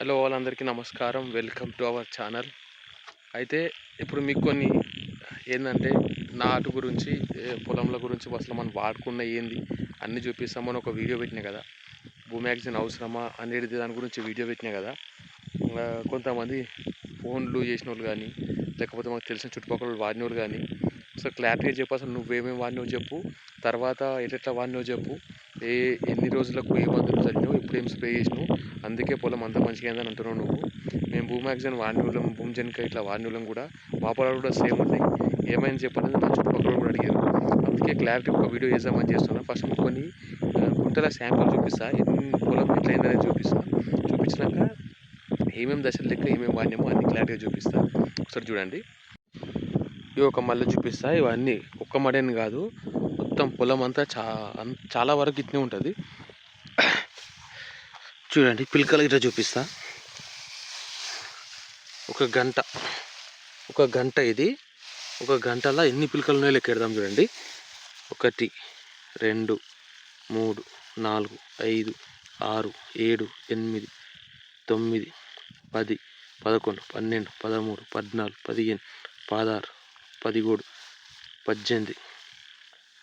Hello వాళ్ళందరికీ నమస్కారం. Welcome to our channel. అయితే ఇప్పుడు మీకు కొన్ని ఏంటంటే నాటు గురించి పొలంల గురించి అసలు మనం వాడుకున్న ఏంది అన్నీ చూపిస్తామని ఒక వీడియో పెట్టినా కదా. భూ మ్యాగజైన్ అవసరమా అనేది దాని గురించి వీడియో పెట్టినా కదా. కొంతమంది ఫోన్లు చేసిన వాళ్ళు కానీ లేకపోతే మాకు తెలిసిన చుట్టుపక్కల వాడిన వాళ్ళు కానీ అసలు క్లారిటీగా చెప్పు అసలు నువ్వేమేమి వాడినావు చెప్పు. తర్వాత ఎట్లా వాడినో చెప్పు. ఏ ఎన్ని రోజులకు ఏ మందులు చల్లినావు ఇప్పుడు ఏం స్ప్రే చేసినావు అందుకే పొలం అంత మంచిగా అయిందని అంటున్నావు నువ్వు. మేము భూ మ్యాగజైన్ వాడిన వాళ్ళం భూమి జనక ఇట్లా వాడిన వాళ్ళం కూడా. మా పొలాలు కూడా సేమ్ ఉన్నాయి. ఏమైంది చెప్పాలని మా చుట్టుపక్కల కూడా అడిగారు. అందుకే క్లారిటీ ఒక వీడియో చేద్దామని చేస్తున్నా. ఫస్ట్ మీకు కొన్ని గుంటల శాంపుల్ చూపిస్తా. ఎన్ని పొలం ఎట్లా అయిందనేది చూపిస్తా. చూపించినాక ఏమేమి దశలు లెక్క ఏమేమి వాడినామో అన్ని క్లారిటీగా చూపిస్తా. ఒకసారి చూడండి. ఇవి ఒక మళ్ళీ చూపిస్తా. ఇవన్నీ ఒక్క మడేని కాదు. మొత్తం పొలం అంతా చా చాలా వరకు ఇట్నే ఉంటుంది. చూడండి పిలకలు ఇట్లా చూపిస్తా. ఒక గంట ఒక గంట ఇది. ఒక గంటలో ఎన్ని పిలకలు ఉన్నాయో లెక్కెడదాం చూడండి. ఒకటి రెండు మూడు నాలుగు ఐదు ఆరు ఏడు ఎనిమిది తొమ్మిది పది పదకొండు పన్నెండు పదమూడు పద్నాలుగు పదిహేను పదహారు పదిహేడు పద్దెనిమిది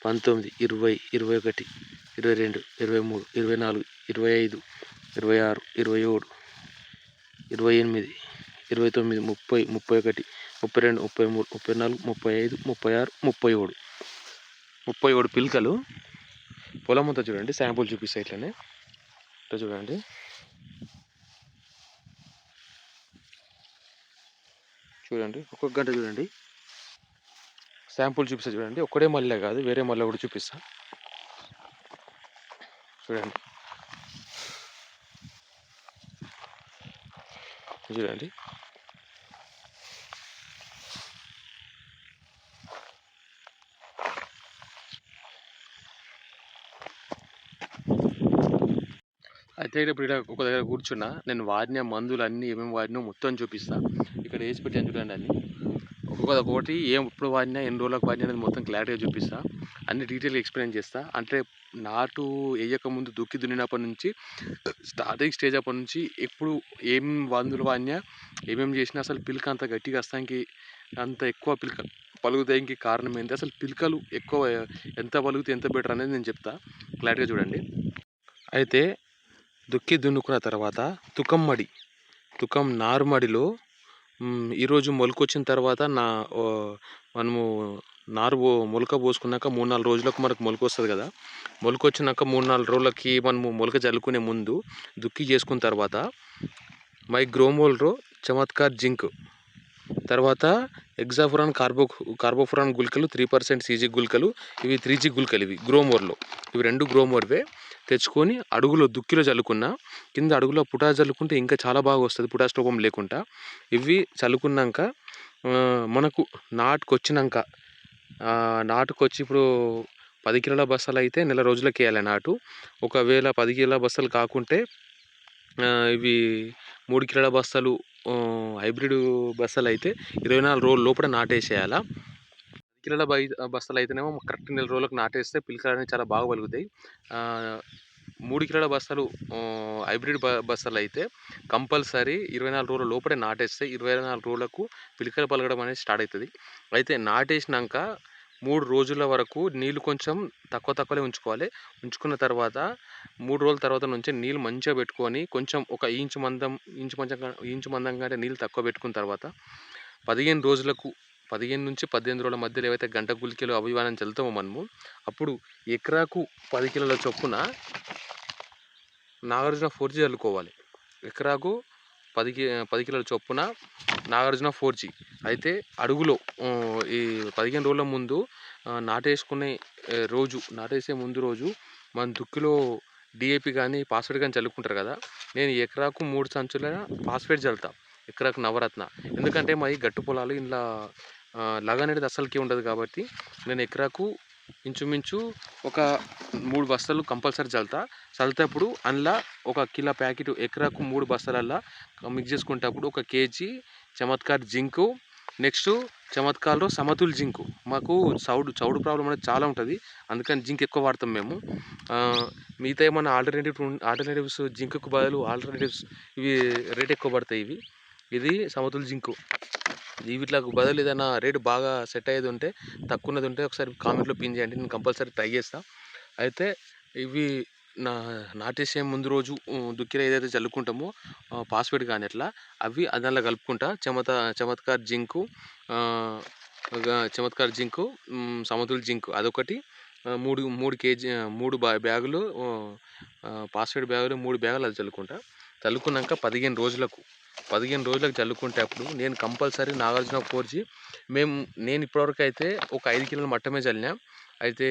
పంతొమ్మిది ఇరవై ఇరవై ఒకటి ఇరవై రెండు ఇరవై మూడు ఇరవై నాలుగు ఇరవై ఐదు ఇరవై ఆరు ఇరవై ఏడు ఇరవై ఎనిమిది ఇరవై తొమ్మిది ముప్పై ముప్పై ఒకటి ముప్పై రెండు ముప్పై మూడు ముప్పై నాలుగు ముప్పై ఐదు ముప్పై ఆరు ముప్పై ఏడు ముప్పై ఏడు పిల్కలు. పొలం అంతా చూడండి శాంపుల్ చూపిస్తాయి ఇట్లనే. ఇట్లా చూడండి. చూడండి ఒక్కొక్క గంట చూడండి. శాంపుల్ చూపిస్తా చూడండి. ఒక్కడే మల్లె కాదు వేరే మల్లె కూడా చూపిస్తా. చూడండి. చూడండి. అయితే ఇక్కడ ఒక దగ్గర కూర్చున్నా నేను వాడిన మందులు అన్నీ ఏమేమి వాడినో మొత్తం చూపిస్తాను ఇక్కడ వేసి పెట్టాను చూడండి అన్ని. ఒక్కొక్క ఒకటి ఏం ఎప్పుడు వాడినా ఎన్ని రోజులకు వాడినా అనేది మొత్తం క్లారిటీగా చూపిస్తా. అన్ని డీటెయిల్గా ఎక్స్ప్లెయిన్ చేస్తా. అంటే నాటు వేయక ముందు దుక్కి దున్నినప్పటి నుంచి స్టార్టింగ్ స్టేజ్ అప్పటి నుంచి ఎప్పుడు ఏం వందులు వాడినా ఏమేమి చేసినా అసలు పిలక అంత గట్టిగా వస్తానికి అంత ఎక్కువ పిలక పలుగుతాయికి కారణం ఏంటి అసలు పిలకలు ఎక్కువ ఎంత పలుకుతే ఎంత బెటర్ అనేది నేను చెప్తా. క్లారిటీగా చూడండి. అయితే దుక్కి దున్నుకున్న తర్వాత తుకమ్మడి తుకం నారుమడిలో ఈరోజు మొలకొచ్చిన తర్వాత నా మనము నారు పో- మొలక పోసుకున్నాక మూడు నాలుగు రోజులకు మనకు మొలక వస్తుంది కదా! మొలక వచ్చినాక మూడు నాలుగు రోజులకి మనము మొలక జల్లుకునే ముందు దుక్కి చేసుకున్న తర్వాత మై గ్రోమోల్రో చమత్కార్ జింక్ తర్వాత ఎగ్జాఫురాన్ కార్బో కార్బోఫురాన్ గుళికలు త్రీ పర్సెంట్ సీజీ గుళికలు ఇవి త్రీ జీ గుళికలు ఇవి గ్రోమోర్లో. ఇవి రెండు గ్రోమోర్వే తెచ్చుకొని అడుగులో దుక్కిలో చల్లుకున్న కింద అడుగులో పుటా చల్లుకుంటే ఇంకా చాలా బాగా వస్తుంది పుటా స్టోపం లేకుండా. ఇవి చల్లుకున్నాక మనకు నాటుకొచ్చినాక నాటుకొచ్చి ఇప్పుడు పది కిలోల బస్తాలు అయితే నెల రోజులకి వేయాలి నాటు. ఒకవేళ పది కిలోల బస్తాలు కాకుంటే ఇవి మూడు కిలోల బస్తాలు హైబ్రిడ్ బస్తాలు అయితే ఇరవై నాలుగు రోజుల లోపల నాటేసేయాలా. కిలోల బై బస్తాలు అయితేనేమో కరెక్ట్ నెల రోజులకు నాటేస్తే పిల్లకలు అనేవి చాలా బాగా పలుకుతాయి. మూడు కిలోల బస్తాలు హైబ్రిడ్ బ బస్తాలు అయితే కంపల్సరీ ఇరవై నాలుగు రోజుల లోపలే నాటేస్తే ఇరవై నాలుగు రోజులకు పిలకలు పలకడం అనేది స్టార్ట్ అవుతుంది అయితే నాటేసినాక మూడు రోజుల వరకు నీళ్ళు కొంచెం తక్కువ తక్కువనే ఉంచుకోవాలి. ఉంచుకున్న తర్వాత మూడు రోజుల తర్వాత నుంచి నీళ్ళు మంచిగా పెట్టుకొని కొంచెం ఒక ఇంచు మందం ఇంచు మంచం ఇంచు మందం కంటే నీళ్ళు తక్కువ పెట్టుకున్న తర్వాత పదిహేను రోజులకు పదిహేను నుంచి పద్దెనిమిది రోజుల మధ్యలో ఏవైతే గంట గులికలు అవి చల్లుతామో మనము అప్పుడు ఎకరాకు పది కిలోల చొప్పున నాగార్జున ఫోర్ జీ చల్లుకోవాలి. ఎకరాకు పది కి పది కిలోల చొప్పున నాగార్జున ఫోర్ జీ అయితే అడుగులో ఈ పదిహేను రోజుల ముందు నాటేసుకునే రోజు నాటేసే ముందు రోజు మన దుక్కిలో డిఏపి కానీ పాస్వర్డ్ కానీ చల్లుకుంటారు కదా నేను ఎకరాకు మూడు సంచుల పాస్వర్డ్ చల్లుతా ఎకరాకు నవరత్న. ఎందుకంటే మా ఈ గట్టు పొలాలు ఇలా లగ అనేది అసలుకి ఉండదు కాబట్టి నేను ఎకరాకు ఇంచుమించు ఒక మూడు బస్తాలు కంపల్సరీ చల్లుతా. చల్లేటప్పుడు అందులో ఒక కిలో ప్యాకెట్ ఎకరాకు మూడు బస్తాలల్లో మిక్స్ చేసుకునేటప్పుడు ఒక కేజీ చమత్కార్ జింకు నెక్స్ట్ చమత్కార్లో సమతుల్ జింకు. మాకు చౌడు చౌడు ప్రాబ్లం అనేది చాలా ఉంటుంది. అందుకని జింక్ ఎక్కువ వాడతాం మేము. మిగతా ఏమన్నా ఆల్టర్నేటివ్ ఆల్టర్నేటివ్స్ జింకుకు బదులు ఆల్టర్నేటివ్స్ ఇవి రేట్ ఎక్కువ పడతాయి ఇవి. ఇది సమతుల్ జింకు. వీటికి బదులు ఏదైనా రేటు బాగా సెట్ అయ్యేది ఉంటే తక్కువ ఉన్నది ఉంటే ఒకసారి కామెంట్లో పిన్ చేయండి నేను కంపల్సరీ ట్రై చేస్తాను అయితే ఇవి నా నాటేసే ముందు రోజు దుక్కిన ఏదైతే చల్లుకుంటామో పాస్వర్డ్ కానీ అట్లా అవి దానిలో కలుపుకుంటా. చమత చమత్కార్ జింకు చమత్కార్ జింకు ఉమ్, జింకు అదొకటి మూడు మూడు కేజీ మూడు బ్యాగులు పాస్వర్డ్ బ్యాగులు మూడు బ్యాగులు అది చల్లుకుంటా. చల్లుకున్నాక పదిహేను రోజులకు పదిహేను రోజులకు చల్లుకుంటే అప్పుడు నేను కంపల్సరీ నాగార్జున ఫోర్ జీ మేము నేను ఇప్పటివరకు అయితే ఒక ఐదు కిలోల మట్టమే చల్లినా. అయితే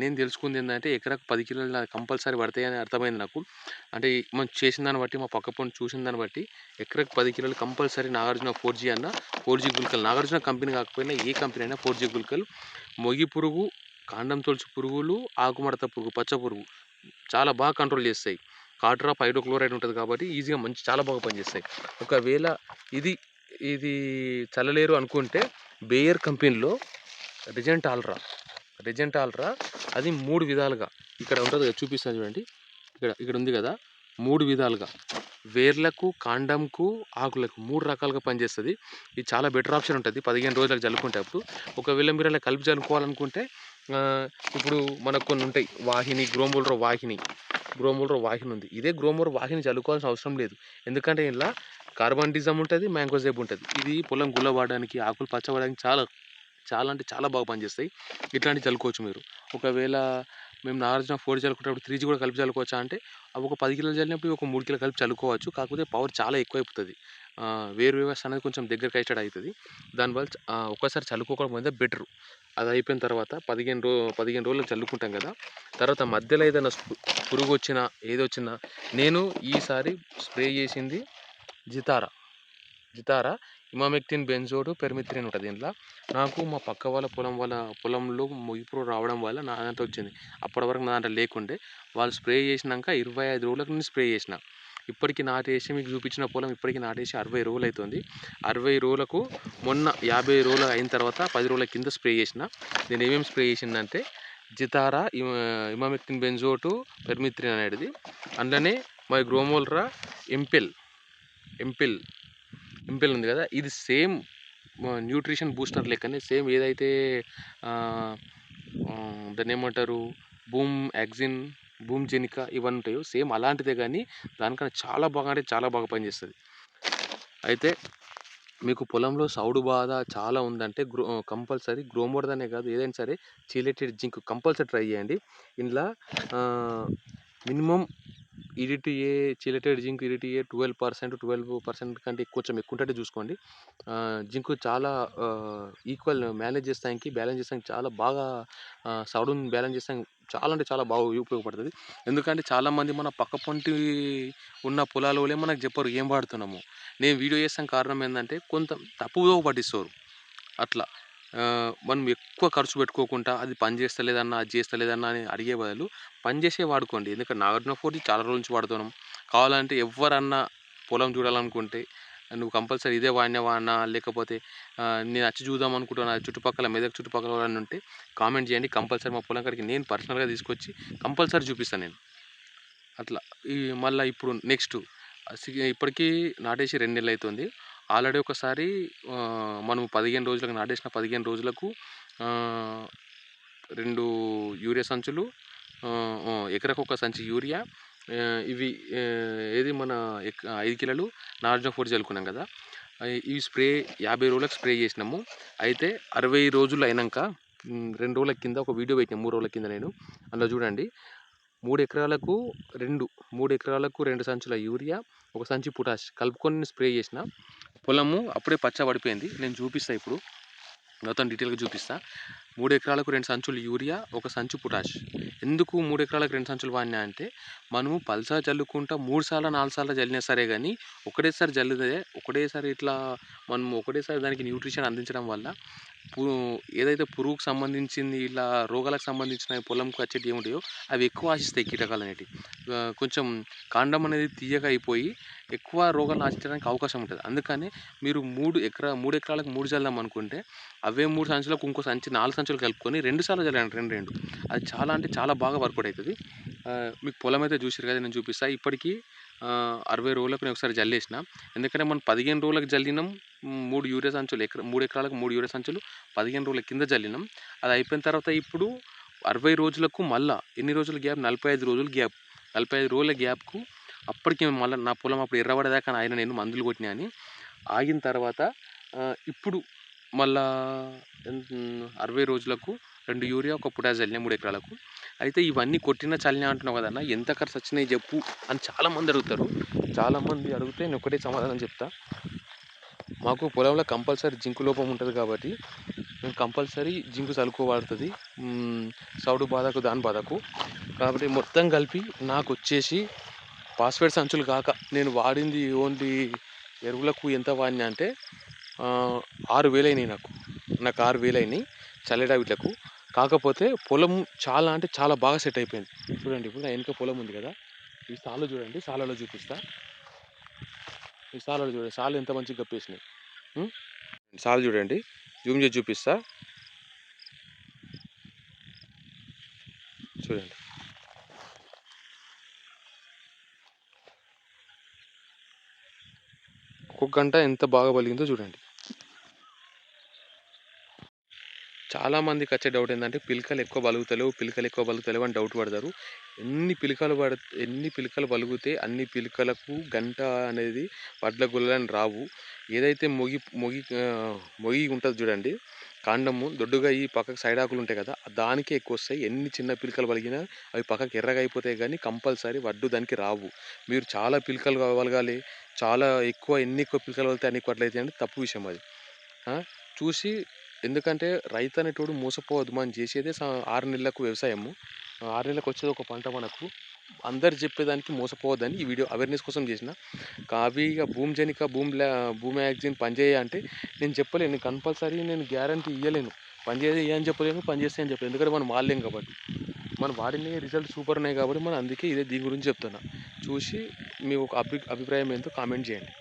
నేను తెలుసుకుంది ఏంటంటే ఎకరాకు పది కిలోలు కంపల్సరీ పడతాయని అర్థమైంది నాకు. అంటే మనం చేసిన దాన్ని బట్టి మా పక్క పొంటి చూసిన దాన్ని బట్టి ఎకరాకు పది కిలోలు కంపల్సరీ నాగార్జున ఫోర్ జీ అన్న ఫోర్ జీ గుల్కలు. నాగార్జున కంపెనీ కాకపోయినా ఏ కంపెనీ అయినా ఫోర్ జీ గుల్కలు. మొగి పురుగు కాండం తొలుచు పురుగులు ఆకుమడత పురుగు పచ్చ పురుగు చాలా బాగా కంట్రోల్ చేస్తాయి. కాట్రాప్ హైడ్రోక్లోరైడ్ ఉంటుంది కాబట్టి ఈజీగా మంచి చాలా బాగా పనిచేస్తాయి. ఒకవేళ ఇది ఇది చల్లలేరు అనుకుంటే బేయర్ కంపెనీలో రిజెంట్ ఆల్రా రిజెంట్ ఆల్రా అది మూడు విధాలుగా ఇక్కడ ఉంటుంది కదా చూపిస్తాను చూడండి. ఇక్కడ ఇక్కడ ఉంది కదా మూడు విధాలుగా. వేర్లకు కాండంకు ఆకులకు మూడు రకాలుగా పనిచేస్తుంది. ఇది చాలా బెటర్ ఆప్షన్ ఉంటుంది. పదిహేను రోజులకు చల్లుకుంటే అప్పుడు. ఒకవేళ మీరు అలా కలిపి చల్లుకోవాలనుకుంటే ఇప్పుడు మనకు కొన్ని ఉంటాయి. వాహిని గ్రోంబుల్రో వాహిని. గ్రోమోల్రో వాహిని ఉంది. ఇదే గ్రోమోర్ వాహిని చల్లుకోవాల్సిన అవసరం లేదు. ఎందుకంటే ఇలా కార్బన్ డిజమ్ ఉంటుంది మ్యాంగోజేబ్ ఉంటుంది. ఇది పొలం గుల్లబడడానికి ఆకులు పచ్చబడడానికి చాలా చాలా అంటే చాలా బాగా పనిచేస్తాయి. ఇట్లాంటివి చల్లుకోవచ్చు మీరు. ఒకవేళ మేము నాగార్జున ఫోర్ చల్లుకునేటప్పుడు త్రీ జీ కూడా కలిపి చల్లుకోవచ్చా అంటే అవి ఒక పది కిలోలు చల్లినప్పుడు ఒక మూడు కిలో కలిపి చల్లుకోవచ్చు కాకపోతే పవర్ చాలా ఎక్కువైపోతుంది. వేరు వ్యవస్థ అనేది కొంచెం దగ్గరికి అయిటెడ్ అవుతుంది దానివల్ల ఒక్కసారి చల్లుకోవడం అయితే బెటర్. అది అయిపోయిన తర్వాత పదిహేను రో పదిహేను రోజులు చల్లుకుంటాం కదా. తర్వాత మధ్యలో ఏదైనా పురుగు వచ్చినా ఏదొచ్చినా నేను ఈసారి స్ప్రే చేసింది జితారా. జితారా ఇమామెక్టిన్ బెంజోడు పెర్మిత్రిన్ ఉంటుంది దీంట్లో నాకు మా పక్క వాళ్ళ పొలం వాళ్ళ పొలంలో ముగిపురు రావడం వల్ల నా దాంట్లో వచ్చింది. అప్పటి వరకు నా దాంట్లో లేకుండే. వాళ్ళు స్ప్రే చేసినాక ఇరవై ఐదు రోజులకు నేను స్ప్రే చేసిన. ఇప్పటికి నాటేసి మీకు చూపించిన పొలం ఇప్పటికి నాటేసి అరవై రోజులు అవుతుంది అరవై రోజులకు మొన్న యాభై రోజులు అయిన తర్వాత పది రోజుల కింద స్ప్రే చేసిన. నేను ఏమేమి స్ప్రే చేసిందంటే జితారా ఇమామెక్టిన్ బెంజోటు పెర్మిత్రిన్ అనేది. అందులోనే మై గ్రోమోల్రా ఎంపిల్ ఎంపిల్ ఎంపిల్ ఉంది కదా. ఇది సేమ్ న్యూట్రిషన్ బూస్టర్ లెక్కనే సేమ్ ఏదైతే దాన్ని ఏమంటారు బూమ్ యాక్సిన్ భూమి జెనిక ఇవన్నీ ఉంటాయో సేమ్ అలాంటిదే కానీ దానికన్నా చాలా బాగా అంటే చాలా బాగా పనిచేస్తుంది. అయితే మీకు పొలంలో సౌడు బాధ చాలా ఉందంటే గ్రో కంపల్సరీ గ్రోమోర్దనే కాదు ఏదైనా సరే చీలెటెడ్ జింక్ కంపల్సరీ ట్రై చేయండి. ఇందులో minimum EDTA chelated zinc EDTA twelve percent twelve percent కంటే కొంచెం ఎక్కువ ఉంటే చూసుకోండి. జింక్ చాలా ఈక్వల్ మేనేజ్ చేస్తానికి బ్యాలెన్స్ చేస్తానికి చాలా బాగా సౌడుని బ్యాలెన్స్ చేస్తానికి చాలా అంటే చాలా బాగా ఉపయోగపడుతుంది. ఎందుకంటే చాలామంది మన పక్క పొంటి ఉన్న పొలాలలో మనకు చెప్పరు ఏం వాడుతున్నాము. నేను వీడియో చేస్తాం కారణం ఏంటంటే కొంత తప్పుగా పట్టిస్తారు అట్లా. మనం ఎక్కువ ఖర్చు పెట్టుకోకుండా అది పని చేస్తలేదన్నా అది చేస్తలేదన్నా అని అడిగే బదులు పని చేసే వాడుకోండి. ఎందుకంటే నాగార్జున ఫోర్ చాలా రోజుల నుంచి వాడుతున్నాం. కావాలంటే ఎవరన్నా పొలం చూడాలనుకుంటే నువ్వు కంపల్సరీ ఇదే వాడినవా అన్నా లేకపోతే నేను వచ్చి చూద్దాం అనుకుంటున్నా చుట్టుపక్కల మెదక్ చుట్టుపక్కల వాళ్ళని ఉంటే కామెంట్ చేయండి. కంపల్సరీ మా పొలం కాడికి నేను పర్సనల్గా తీసుకొచ్చి కంపల్సరీ చూపిస్తాను నేను. అట్లా. ఈ మళ్ళీ ఇప్పుడు నెక్స్ట్. ఇప్పటికీ నాటేసి రెండు నెలలు అవుతుంది ఆల్రెడీ ఒకసారి మనం పదిహేను రోజులకు నాటేసిన పదిహేను రోజులకు రెండు యూరియా సంచులు ఎకరకు ఒక సంచి యూరియా ఇవి ఏది మన ఎక్- ఐదు కిలోలు నార్జన్ ఫోర్ చల్లుకున్నాం కదా. ఇవి స్ప్రే యాభై రోజులకు స్ప్రే చేసినాము. అయితే అరవై రోజులు అయినాక రెండు రోజుల కింద ఒక వీడియో పెట్టిన మూడు రోజుల కింద నేను. అందులో చూడండి. మూడు ఎకరాలకు రెండు మూడు ఎకరాలకు రెండు సంచుల యూరియా ఒక సంచి పొటాష్ కలుపుకొని నేను స్ప్రే చేసిన పొలము అప్పుడే పచ్చ పడిపోయింది. నేను చూపిస్తా ఇప్పుడు. మొత్తం డీటెయిల్గా చూపిస్తా. మూడు ఎకరాలకు రెండు సంచులు యూరియా ఒక సంచు పొటాష్. ఎందుకు మూడు ఎకరాలకు రెండు సంచులు వాడినా అంటే మనము పల్సా చల్లుకుంటా మూడు సార్లు నాలుగు సార్లు చల్లినా సరే కానీ ఒకటేసారి చల్లితే ఒకటేసారి ఇట్లా మనము ఒకటేసారి దానికి న్యూట్రిషన్ అందించడం వల్ల ఏదైతే పురుగుకు సంబంధించింది ఇలా రోగాలకు సంబంధించిన పొలంకి వచ్చేటివి ఏముంటాయో అవి ఎక్కువ ఆశిస్తాయి కీటకాలు అనేటివి. కొంచెం కాండం అనేది తీయగా అయిపోయి ఎక్కువ రోగాలు ఆశించడానికి అవకాశం ఉంటుంది. అందుకని మీరు మూడు ఎకరా మూడు ఎకరాలకు మూడు చల్లాం అనుకుంటే అవే మూడు సంచులకు ఇంకో సంచి నాలుగు సంచులు కలుపుకొని రెండు సార్లు చల్లండి రెండు రెండు. అది చాలా అంటే చాలా బాగా వర్కౌట్ అవుతుంది. మీకు పొలం అయితే చూసారు కదా నేను చూపిస్తాను ఇప్పటికీ అరవై రోజులకు నేను ఒకసారి జల్లేసిన. ఎందుకంటే మనం పదిహేను రోజులకు జల్లినాం మూడు యూరియా సంచులు ఎకర మూడు ఎకరాలకు మూడు యూరియా సంచులు పదిహేను రోజుల కింద జల్లినాం. అది అయిపోయిన తర్వాత ఇప్పుడు అరవై రోజులకు మళ్ళా ఎన్ని రోజుల గ్యాప్? నలభై ఐదు రోజుల గ్యాప్. నలభై ఐదు రోజుల గ్యాప్కు అప్పటికి మళ్ళీ నా పొలం అప్పుడు ఎర్రబడేదాకా ఆయన నేను మందులు కొట్టినా అని. ఆగిన తర్వాత ఇప్పుడు మళ్ళా అరవై రోజులకు రెండు యూరియా ఒక పొటాష్ చల్లినా మూడు ఎకరాలకు. అయితే ఇవన్నీ కొట్టిన చల్లినా అంటున్నావు కదన్నా? ఎంత ఖర్చు వచ్చినాయి చెప్పు అని చాలామంది అడుగుతారు. చాలామంది అడిగితే నేను ఒకటే సమాధానం చెప్తా. మాకు పొలంలో కంపల్సరీ జింకు లోపం ఉంటుంది కాబట్టి మేము కంపల్సరీ జింకు చలుకోబడుతుంది సౌడు బాధకు దాని బాధకు. కాబట్టి మొత్తం కలిపి నాకు వచ్చేసి పాస్వర్డ్ సంచులు కాక నేను వాడింది ఓన్లీ ఎరువులకు ఎంత వాడినా అంటే ఆరు వేలైనాయి నాకు. నాకు ఆరు వేలైనాయి చల్లడా వీటిలకు. కాకపోతే పొలం చాలా అంటే చాలా బాగా సెట్ అయిపోయింది. చూడండి ఇప్పుడు నా వెనుక పొలం ఉంది కదా ఈ సాలు చూడండి సాలలో చూపిస్తా. ఈ సాలలో చూడండి సాలు ఎంత మంచిగా గప్పేసినాయి సాలు చూడండి జూమ్ చేసి చూపిస్తా. చూడండి. ఒక్కొక్క గంట ఎంత బాగా పలిగిందో చూడండి. చాలామందికి వచ్చే డౌట్ ఏంటంటే పిలకలు ఎక్కువ బలుగుతలేవు పిలకలు ఎక్కువ బలుగుతలేవు అని డౌట్ పడతారు. ఎన్ని పిలకలు పడ ఎన్ని పిలకలు బలుగుతే అన్ని పిలకలకు గంట అనేది వడ్ల గుల్లని రావు. ఏదైతే మొగి మొగి మొగి ఉంటుంది చూడండి కాండము దొడ్డుగా ఈ పక్కకు సైడ్ ఆకులు ఉంటాయి కదా దానికే ఎక్కువ వస్తాయి. ఎన్ని చిన్న పిలకలు పలిగినా అవి పక్కకి ఎర్రగా అయిపోతాయి కానీ కంపల్సరీ వడ్డు దానికి రావు. మీరు చాలా పిలకలు కలగాలి చాలా ఎక్కువ ఎన్ని ఎక్కువ పిలకలు వెళ్తే అన్ని ఎక్కువ అంటే తప్పు విషయం అది. చూసి ఎందుకంటే రైతు అనేటోడు మోసపోవద్దు. మనం చేసేదే స- ఆరు నెలలకు వ్యవసాయము. ఆరు నెలలకు వచ్చేది ఒక పంట మనకు. అందరు చెప్పేదానికి మోసపోవద్దని ఈ వీడియో అవేర్నెస్ కోసం చేసిన. కావి ఇక భూమి జనిక భూమి భూమి మ్యాగజైన్ పనిచేయ అంటే నేను చెప్పలేను. కంపల్సరీ నేను గ్యారంటీ ఇవ్వలేను పనిచేయ అని చెప్పలేను పనిచేస్తే అని చెప్పలేను. ఎందుకంటే మనం వాడలేం కాబట్టి. మనం వాడిన రిజల్ట్ సూపర్ ఉన్నాయి కాబట్టి మనం అందుకే ఇదే దీని గురించి చెప్తున్నా. చూసి మీ ఒక అభి అభిప్రాయం ఏంటో కామెంట్ చేయండి.